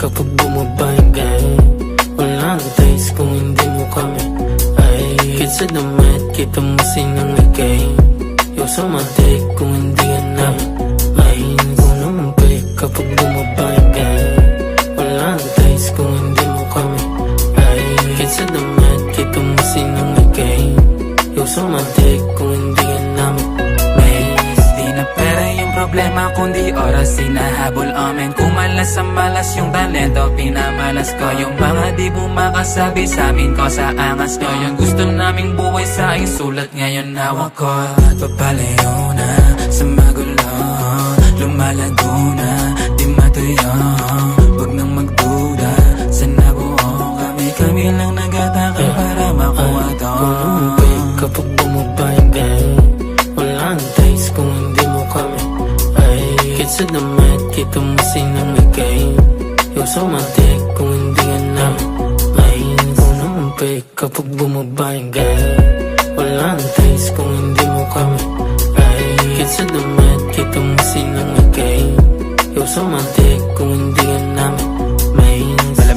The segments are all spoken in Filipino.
kapag bumaba yung game Walang taste kung hindi mo kami Ay, higit sa damit, kita mo sinang may game. Yo, sumatik kung hindi ka namin Ay, ko naman pick kapag bumaba yung game Walang taste kung hindi mo kami Ay, higit sa damit, kita mo sinang may game. Yo, sumatik kung problema kundi oras Sinahabol amin. Kumalas sa malas yung talento Pinamalas ko. Yung mga di bumakasabi sa amin ko sa angas ko. Yung gusto naming buhay sa aking sulat ngayon hawak ko. At papalayo na sa magulo Lumalago na, di matuyo. Huwag nang magduda sa nabuo Kami. Kami lang nagataka para makuha to. Break kapag bumaba yung game Walang taste kung sinang may game Yo, sumatik kung hindi ka namin Ay, ko naman pick kapag bumaba yung game Walang taste kung hindi mo kami Ay, higit sa damit, kita mo sinang game Yo, sumatik kung hindi ka namin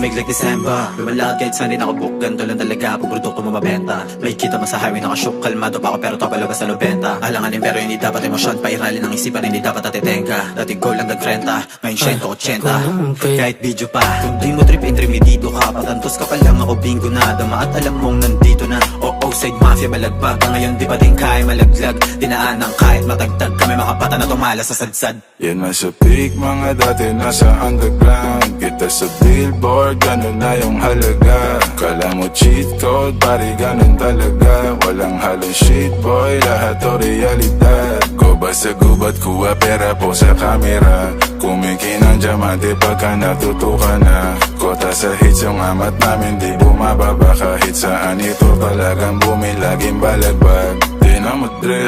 Malamig like December. Lumalakad kahit saan din ako book. Ganito lang talaga pag produkto mo mabenta. May kita mo sa highway nakashook. Kalmado pa ako pero to palabas sa 90 Alanganin pero hindi dapat emosyon. Pairali ng isipan hindi dapat atitengka Dati goal lang nag-30 Ngayon 180 Kahit video pa. Kung di mo trip entry me dito ka. Patantos ka pa lang ako bingo na. Dama at alam mong nandito na. Oo side mafia balagbag Ngayon. Di pa din kaya malaglag? Dinaan ng kahit matagtag Kami makapata na tumala sa sadsad. Yan nasa peak, mga dati nasa underground Kita sa billboard, ganun na yung halaga. Kala mo cheat code, pare ganun talaga. Walang halong shit boy, lahat to realidad. Go ba sa gubat, kuha pera po sa kamera Kumikin ang diamante pagka natutukan na. Kota sa hits yung amat namin di bumababa. Kahit saan ito talagang bumi, laging balagbag. Di na madre,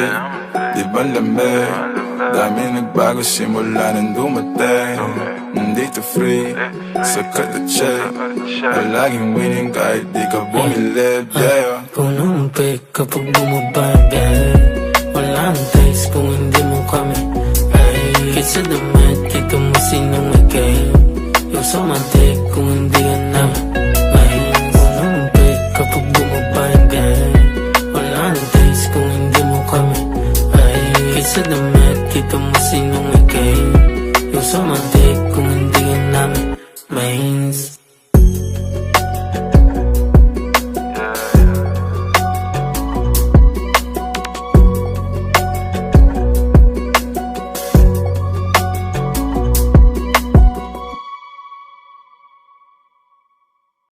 di ba lamig Dami nagbago simula nang dumating Free, sakat at check. Laging winning kahit di ka bumilib Yeah. Naman pick kapag bumaba yung game Walang taste kung hindi mo kami Ay, higit sa damit, kita mo sinang may game Yung sumatik kung hindi ka namin